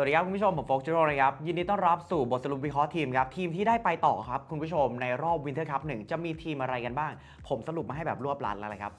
สวัสดีครับ คุณผู้ชม ผมโฟกจิโร่นะครับ ยินดีต้อนรับสู่บทสรุปวิเคราะห์ทีมครับ ทีมที่ได้ไปต่อครับ คุณผู้ชมในรอบวินเทอร์คัพหนึ่งจะมีทีมอะไรกันบ้าง ผมสรุปมาให้แบบรวบรัดแล้วเลยครับ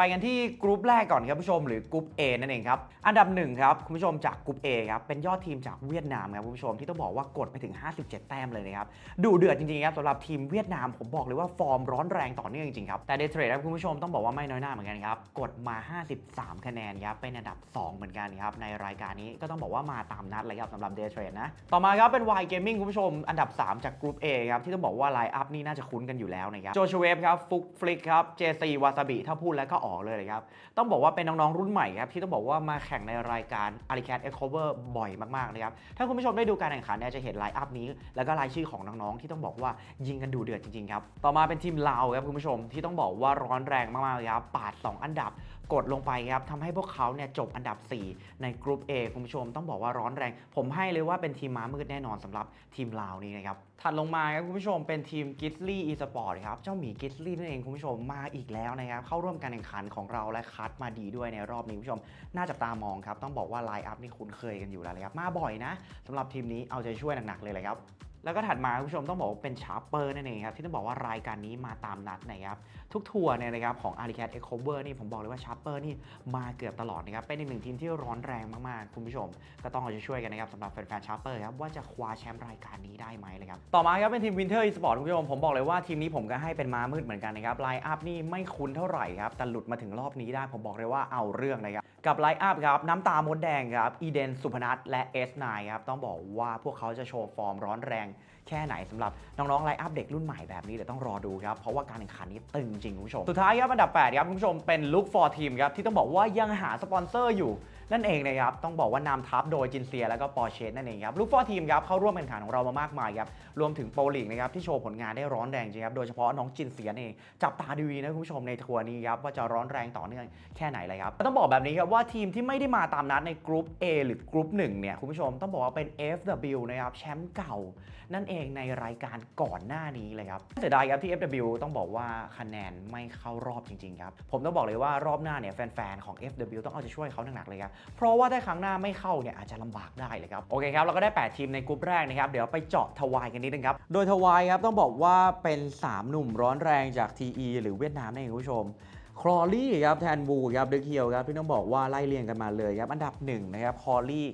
ไปกันที่กรุ๊ปแรกก่อนครับผู้ชมหรือกรุ๊ป A นั่นเองครับอันดับหนึ่งครับคุณผู้ชมจากกรุ๊ป A ครับเป็นยอดทีมจากเวียดนามครับคุณผู้ชมที่ต้องบอกว่ากดไปถึง 57 แต้มเลยนะครับดูเดือดจริงๆครับสำหรับทีมเวียดนามผมบอกเลยว่าฟอร์มร้อนแรงต่อเนื่องจริงๆครับแต่เดย์เทรดครับคุณผู้ชมต้องบอกว่าไม่น้อยหน้าเหมือนกันครับกดมา 53 คะแนนครับเป็นอันดับ 2 เหมือนกันครับในรายการนี้ก็ต้องบอกว่ามาตามนัดเลยครับสำหรับเดย์เทรดนะต่อมาครับเป็น Y Gaming คุณผู้ชม อันดับ 3 จากกรุ๊ป A ครับที่ต้องบอกว่าไลน์อัพนี่น่าจะคุ้นกันอยู่แล้วนะครับโจชเวฟครับฟุกฟลิกครับ JC วาซาบิถ้าพูดแล้วก็ออกเลยครับ ต้องบอกว่าเป็นน้อง ๆ รุ่นใหม่ครับที่ต้องบอกว่ามาแข่งในรายการ a l i c a t e Cover บ่อยมากๆนะครับ ถ้าคุณผู้ชมได้ดูการแข่งขันเนี่ยจะเห็นไลน์อัพนี้ แล้วก็รายชื่อของน้อง ๆ ที่ต้องบอกว่ายิงกันดูเดือดจริง ๆ ครับ ต่อมาเป็นทีมลาวครับคุณผู้ชมที่ต้องบอกว่าร้อนแรงมากๆครับปาด 2 อันดับ กดลงไปครับทำให้พวกเขาเนี่ยจบอันดับ 4 ในกลุ่ม A คุณผู้ชมต้องบอกว่าร้อนแรง ผมให้เลยว่าเป็นทีมม้ามืดแน่นอนสำหรับทีมลาวนี้นะครับ ถัดลงมาครับคุณผู้ชมเป็นทีมกิ s ลี่อีสปอร์ตครับ เจ้าหมีกิ s ลี่นั่นเองคุณผู้ชมมาอีกแล้วนะครับ เข้าร่วมการแข่งขันของเราและคัดมาดีด้วยในรอบนี้คุณผู้ชม น่าจับตามองครับ ต้องบอกว่าไลน์อัพนี่คุ้นเคยกันอยู่แล้วเลยครับ มาบ่อยนะสำหรับทีมนี้เอาใจช่วยหนักๆเลยเลยครับ แล้วก็ถัดมาคุณผู้ชมต้องบอกว่าเป็นชาร์เปอร์นั่นเองครับที่ต้องบอกว่ารายการนี้มาตามนัดนะครับทุกทัวร์เนี่ยนะครับของ a r i c a t X Cover นี่ผมบอกเลยว่าชาร์เปอร์นี่มาเกือบตลอดนะครับเป็นอีกหนึ่งทีมที่ร้อนแรงมากๆ คุณผู้ชม ก็ต้องเอาใจช่วยกันนะครับสำหรับแฟนๆชาร์เปอร์ครับว่าจะคว้าแชมป์รายการนี้ได้ไหมเลยครับต่อมาครับเป็นทีม Winter Esport คุณผู้ชมผมบอกเลยว่าทีมนี้ผมก็ให้เป็นม้ามืดเหมือนกันนะครับไลน์อัพนี่ไม่คุ้นเท่าไหร่ครับแต่หลุดมาถึงรอบนี้ได้ผมบอกเลยว่าเอาเรื่องนะครับ กับไลฟ์อัพครับน้ำตามดแดงครับอีเดนสุพนัทและ S9 ครับต้องบอกว่าพวกเขาจะโชว์ฟอร์มร้อนแรงแค่ไหนสำหรับน้องๆไลฟ์อัพเด็กรุ่นใหม่แบบนี้เดี๋ยวต้องรอดูครับ เพราะว่าการแข่งขันนี้ตึงจริงคุณผู้ชม สุดท้ายครับอันดับ 8 ครับคุณผู้ชมเป็น Look for Team ครับที่ต้องบอกว่ายังหาสปอนเซอร์อยู่ นั่นเองนะครับต้องบอกว่านำทัพโดยจินเซียแล้วก็ปอร์เชนนั่นเองครับ Look for Team ครับเข้าร่วมแข่งขันของเรามามากมายครับรวมถึงโปรลีกนะครับที่โชว์ผลงานได้ร้อนแรงจริงครับโดยเฉพาะน้องจินเซียนเองจับตาดูดีนะคุณผู้ชมในทัวร์นี้ครับว่าจะร้อนแรงต่อเนื่องแค่ไหนเลยครับต้องบอกแบบนี้ครับว่าทีมที่ไม่ได้มาตามนัดในกรุ๊ป A หรือกรุ๊ป1เนี่ยคุณผู้ชมต้องบอกว่าเป็น FW นะครับแชมป์เก่า นั่นเองในรายการก่อนหน้านี้เลยครับเสียดายครับที่ FW ต้องบอกว่าคะแนนไม่เข้ารอบจริงๆครับผมต้องบอกเลยว่ารอบหน้าเนี่ยแฟนๆของ FW ต้องเอาใจช่วยเขาหนักๆเลยครับเพราะว่าถ้าครั้งหน้าไม่เข้าเนี่ยอาจจะลำบากได้เลยครับโอเคครับเราก็ได้ 8 ทีมในกลุ่มแรกนะครับเดี๋ยวไปเจาะทวายกันนิดนึงครับโดยทวายครับต้องบอกว่าเป็น 3 หนุ่มร้อนแรงจาก TE หรือเวียดนามนั่นเองคุณผู้ชมคลอรี่ครับแทนบูครับเดอะเคียวครับที่ต้องบอกว่าไล่เรียงกันมาเลยครับอันดับ1นะครับคลอรี่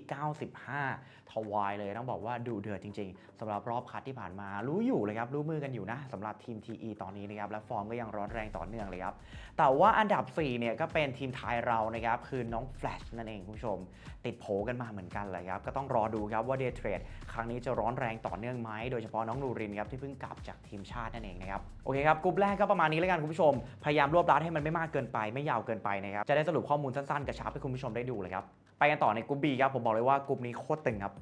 95ทวายเลยต้องบอกว่าดูเดือดจริง ๆสำหรับรอบคัดที่ผ่านมารู้อยู่เลยครับรู้มือกันอยู่นะสำหรับทีม TE ตอนนี้นะครับและฟอร์มก็ยังร้อนแรงต่อเนื่องเลยครับแต่ว่าอันดับ4เนี่ยก็เป็นทีมไทยเรานะครับคือน้องแฟลชนั่นเองคุณผู้ชม ติดโผกันมาเหมือนกันเลยครับก็ต้องรอดูครับว่าเดย์เทรดครั้งนี้จะร้อนแรงต่อเนื่องไหมโดยเฉพาะน้องนูรินครับที่เพิ่งกลับจากทีมชาตินั่นเองนะครับโอเคครับกลุ่มแรกก็ประมาณนี้แล้วกันคุณผู้ชม พยายามรวบรัดให้มันไม่มากเกินไปไม่ยาวเกินไปนะครับจะได้สรุปข้อมูลสั้นๆกระชับให้คุณผู้ชมได้ดูเลยครับไปกันต่อในกลุ่ม B ครับผมบอกเลยว่ากลุ่มนี้โคตรตึงครับ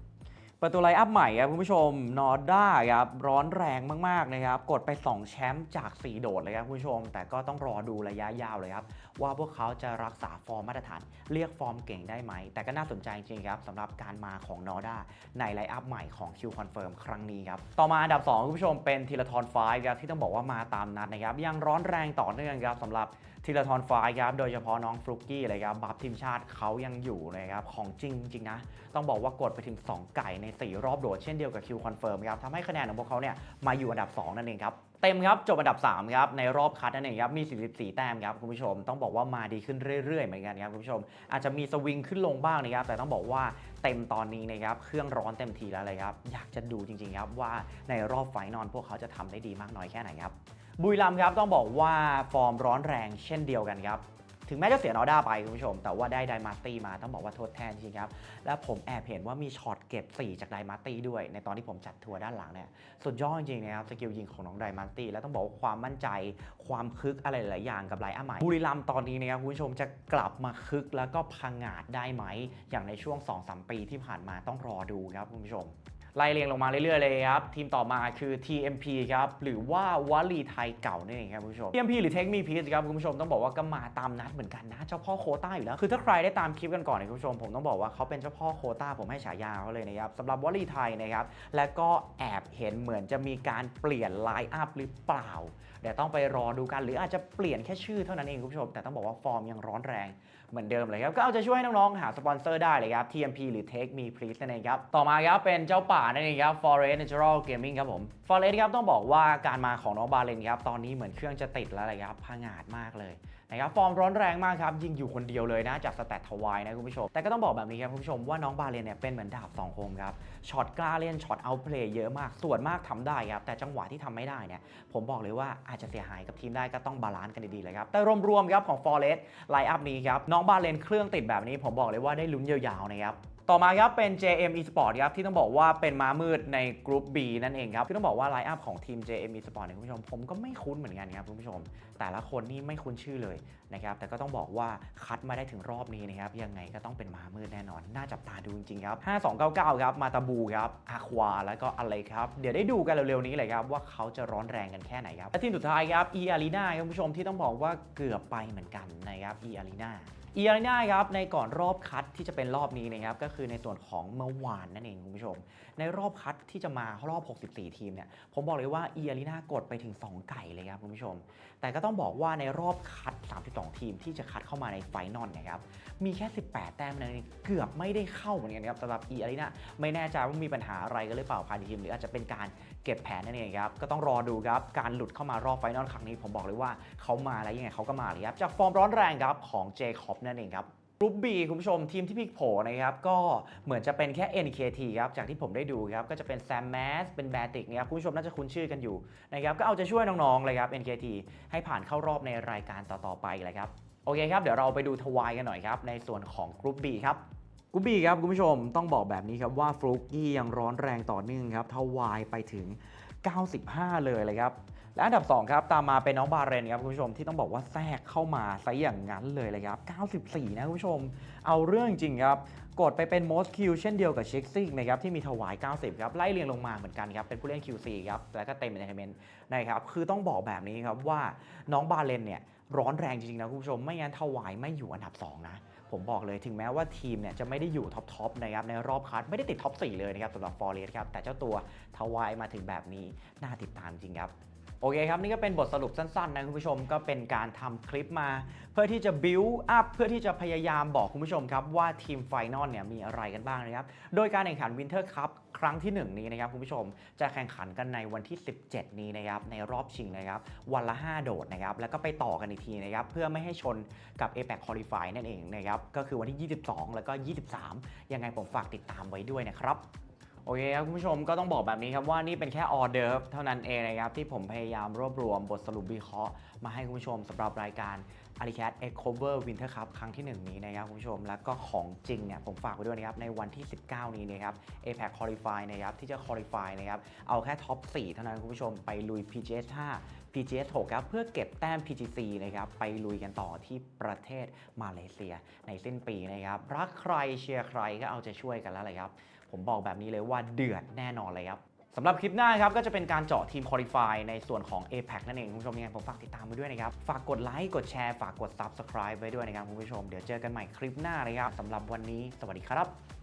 ปิดตัวไลอัพใหม่ครับคุณผู้ชมนอร์ด้าครับร้อนแรงมากๆนะครับ กดไป 2 แชมป์จาก 4 โดดเลยครับคุณผู้ชม แต่ก็ต้องรอดูระยะยาวเลยครับ ว่าพวกเขาจะรักษาฟอร์มมาตรฐาน เรียกฟอร์มเก่งได้ไหม แต่ก็น่าสนใจจริงครับสำหรับการมาของนอร์ด้าในไลอัพใหม่ของ Q Confirm ครั้งนี้ครับ ต่อมาอันดับ 2 คุณผู้ชมเป็นทีละทอนไฟครับที่ต้องบอกว่ามาตามนัดนะครับยังร้อนแรงต่อเนื่องครับสำหรับ ทีละทอนไฟล์ครับโดยเฉพาะน้องฟลุกกี้เลยครับบัฟทีมชาติเขายังอยู่เลยครับของจริงจริงนะ ต้องบอกว่ากดไปถึง 2 ไก่ใน 4 รอบโดดเช่นเดียวกับคิวคอนเฟิร์มครับทำให้คะแนนของพวกเขาเนี่ยมาอยู่อันดับ 2 นั่นเองครับเต็มครับจบอันดับ 3 ครับ ในรอบคัดนั่นเองครับ มี 44 แต้มครับ คุณผู้ชมต้องบอกว่ามาดีขึ้นเรื่อยๆ เหมือนกันครับ คุณผู้ชม อาจจะมีสวิงขึ้นลงบ้างนะครับ แต่ต้องบอกว่าเต็มตอนนี้นะครับ เครื่องร้อนเต็มทีแล้วเลยครับ อยากจะดูจริงๆครับว่าในรอบไฟนอลพวกเขาจะทำได้ดีมากน้อยแค่ไหนครับ บุรีรัมย์ครับต้องบอกว่าฟอร์มร้อนแรงเช่นเดียวกันครับ ถึงแม้จะเสียนอด้าไปคุณผู้ชม แต่ว่าได้ไดมาร์ตี้มาต้องบอกว่าทดแทนจริงครับ และผมแอบเห็นว่ามีช็อตเก็บ 4 จากไดมาร์ตี้ด้วย ในตอนที่ผมจัดทัวร์ด้านหลังเนี่ยสุดยอดจริงๆนะครับสกิลยิงของน้องไดมาร์ตี้แล้วต้องบอกว่าความมั่นใจความคึกอะไรหลายอย่างกับไลอ้าใหม่บุรีรัมย์ตอนนี้นะครับคุณผู้ชมจะกลับมาคึกแล้วก็พังงาดได้ไหมอย่างในช่วง 2-3 ปีที่ผ่านมาต้องรอดูครับคุณผู้ชม ไล่เรียงลงมาเรื่อยๆเลยครับทีมต่อมาคือ TMP ครับหรือว่าวลีไทยเก่านั่เองครับคุณผู้ชม TMP หรือ Take Me Peace ครับคุณผู้ชมต้องบอกว่าก็มาตามนัดเหมือนกันนะเจ้าพ่อโคต้าอยู่แล้ว คือถ้าใครได้ตามคลิปกันก่อนเนี่ยคุณผู้ชมผมต้องบอกว่าเขาเป็นเจ้าพ่อโคต้าผมให้ฉายาเขาเลยนะครับสำหรับวลีไทยนะครับและก็แอบเห็นเหมือนจะมีการเปลี่ยนไลน์อัพหรือเปล่าเดี๋ยวต้องไปรอดูกัน หรืออาจจะเปลี่ยนแค่ชื่อเท่านั้นเองคุณผู้ชมแต่ต้องบอกว่าฟอร์มยังร้อนแรง เหมือนเดิมเลยครับ ก็เอาจะช่วยให้น้องๆ หาสปอนเซอร์ได้เลยครับ TMP หรือ Take Me Please นั่นเองครับ ต่อมาครับเป็นเจ้าป่านั่นเองครับ Forest Natural Gaming ครับผม Forest ครับต้องบอกว่าการมาของน้องบาเลนครับตอนนี้เหมือนเครื่องจะติดแล้วเลยครับพังาดมากเลยนะครับฟอร์มร้อนแรงมากครับยิงอยู่คนเดียวเลยนะจากสแตททวายนะคุณผู้ชม แต่ก็ต้องบอกแบบนี้ครับคุณผู้ชมว่าน้องบาเลนเนี่ยเป็นเหมือนดาบสองคมครับช็อตกล้าเล่นช็อตเอาเพลย์เยอะมากส่วนมากทำได้ครับแต่จังหวะที่ทำไม่ได้เนี่ยผมบอกเลยว่าอาจจะเสียหายกับทีมได้ก็ต้องบาลานซ์กันดีๆเลยครับแต่รวมๆครับของ Forest ไลน์อัพนี้ครับน้องบาเลนเครื่องติดแบบนี้ ผมบอกเลยว่าได้ลุ้นยาวๆนะครับต่อมาครับเป็น JM Esport ครับที่ต้องบอกว่าเป็นม้ามืดในกรุ๊ป B นั่นเองครับที่ต้องบอกว่าไลน์อัพของทีม JM Esport เนี่ยคุณผู้ชมผมก็ไม่คุ้นเหมือนกันครับคุณผู้ชม แต่ละคนนี่ไม่คุ้นชื่อเลยนะครับแต่ก็ต้องบอกว่าคัดมาได้ถึงรอบนี้นะครับยังไงก็ต้องเป็นม้ามืดแน่นอน น่าจับตาดูจริงๆครับ 5299 ครับมาตาบูครับอาควาแล้วก็อะไรครับ เดี๋ยวได้ดูกันเร็วๆนี้เลยครับว่าเขาจะร้อนแรงกันแค่ไหนครับและทีมสุดท้ายครับ E Arena ครับคุณผู้ชมที่ต้องบอกว่าเกือบไปเหมือนกันนะครับ E Arena อีอารีนาครับในก่อนรอบคัดที่จะเป็นรอบนี้นะครับก็คือในส่วนของเมื่อวานนั่นเองคุณผู้ชม ในรอบคัดที่จะมารอบ 64 ทีมเนี่ยผมบอกเลยว่าอีอารีนากดไปถึง 2 ไก่เลยครับคุณผู้ชม แต่ก็ต้องบอกว่าในรอบคัด 32 ทีมที่จะคัดเข้ามาในไฟนอลนะครับมีแค่ 18 แต้มนั่นเองเกือบไม่ได้เข้าเหมือนกันครับสำหรับอีอารีนาไม่แน่ใจว่ามีปัญหาอะไรกันหรือเปล่าภายในทีม หรืออาจจะเป็นการเก็บแผนนั่นเองครับก็ต้องรอดูครับการหลุดเข้ามารอบไฟนอลครั้งนี้ ผมบอกเลยว่าเขามาแล้วยังไงเขาก็มาเลยครับจากฟอร์มร้อนแรงครับของเจคอบนั่นเองครับกรุ๊ป B คุณผู้ชมทีมที่พลิกโผนะครับก็เหมือนจะเป็นแค่ NKT ครับจากที่ผมได้ดูครับก็จะเป็นแซมแมสเป็นแบติกนะครับคุณผู้ชมน่าจะคุ้นชื่อกันอยู่นะครับก็เอาใจะช่วยน้องๆเลยครับ NKT ให้ผ่านเข้ารอบในรายการต่อๆไปเลยครับโอเคครับเดี๋ยวเราไปดูทวายกันหน่อยครับในส่วนของกรุ๊ป B ครับกรุ๊ป B ครับคุณผู้ชมต้องบอกแบบนี้ครับว่าฟลุกกี้ยังร้อนแรงต่อเนื่องครับทวายไปถึง 95 เลยเลยครับ และอันดับ 2 ครับ ตามมาเป็นน้องบาเรนครับคุณผู้ชมที่ต้องบอกว่าแทรกเข้ามาซะอย่างนั้นเลยเลยครับ 94 นะคุณผู้ชม เอาเรื่องจริงครับ กดไปเป็น most kill เช่นเดียวกับเช็คซิกนะครับที่มีถวาย 90 ครับ ไล่เรียงลงมาเหมือนกันครับ เป็นผู้เล่น QC ครับ แล้วก็เต็มเอนเตอร์เทนเมนต์นะครับ คือต้องบอกแบบนี้ครับว่าน้องบาเลนเนี่ยร้อนแรงจริงๆนะคุณผู้ชม ไม่งั้นถวายไม่อยู่อันดับ 2 นะผมบอกเลยถึงแม้ว่าทีมเนี่ยจะไม่ได้อยู่ท็อปทอปนะครับในรอบคัดไม่ได้ติดท็อป4เลยนะครับสำหรับฟอร์เรสครับแต่เจ้าตัวทวายมาถึงแบบนี้น่าติดตามจริงครับ โอเคครับ นี่ก็เป็นบทสรุปสั้นๆนะคุณผู้ชมก็เป็นการทำคลิปมา เพื่อที่จะ build up เพื่อที่จะพยายามบอกคุณผู้ชมครับ ว่าทีมไฟนอลเนี่ยมีอะไรกันบ้างนะครับ โดยการแข่งขัน Winter Cup ครั้งที่ 1 นี้นะครับคุณผู้ชมจะแข่งขันกันในวันที่ 17 นี้นะครับในรอบชิงนะครับวันละ 5 โดดนะครับแล้วก็ไปต่อกันอีกทีนะครับเพื่อไม่ให้ชนกับ APEC Qualify นั่นเองนะครับก็คือวันที่ 22 แล้วก็ 23 ยังไงผมฝากติดตามไว้ด้วยนะครับ โอเคครับคุณผู้ชมก็ต้องบอกแบบนี้ครับว่านี่เป็นแค่ออเดอร์ฟเท่านั้นเองนะครับที่ผมพยายามรวบรวมบทสรุปวิเคราะห์มาให้คุณผู้ชมสำหรับรายการ a r i c a t X Cover Winter Cup ครั้งที่ 1 นี้นะครับคุณผู้ชมแล้วก็ของจริงเนี่ยผมฝากไว้ด้วยนะครับในวันที่ 19 นี้นะครับ APEC Qualify นะครับที่จะ Qualify นะครับเอาแค่ท็อป 4 เท่านั้นคุณผู้ชมไปลุย PGS 5 PGS 6ครับเพื่อเก็บแต้ม PGC นะครับไปลุยกันต่อที่ประเทศมาเลเซียในสิ้นปีนะครับรักใครเชียร์ใครก็เอาใจช่วยกันแล้วเลยครับ ผมบอกแบบนี้เลยว่าเดือดแน่นอนเลยครับสำหรับคลิปหน้าครับก็จะเป็นการเจาะทีมคอลี่ฟายในส่วนของ APEC นั่นเองคุณผู้ชมยังไงผมฝากติดตามไปด้วยนะครับ ฝากกดไลค์กดแชร์ฝากกด Subscribe ไว้ด้วยนะครับคุณผู้ชมเดี๋ยวเจอกันใหม่คลิปหน้าเลยครับสำหรับวันนี้ สวัสดีครับ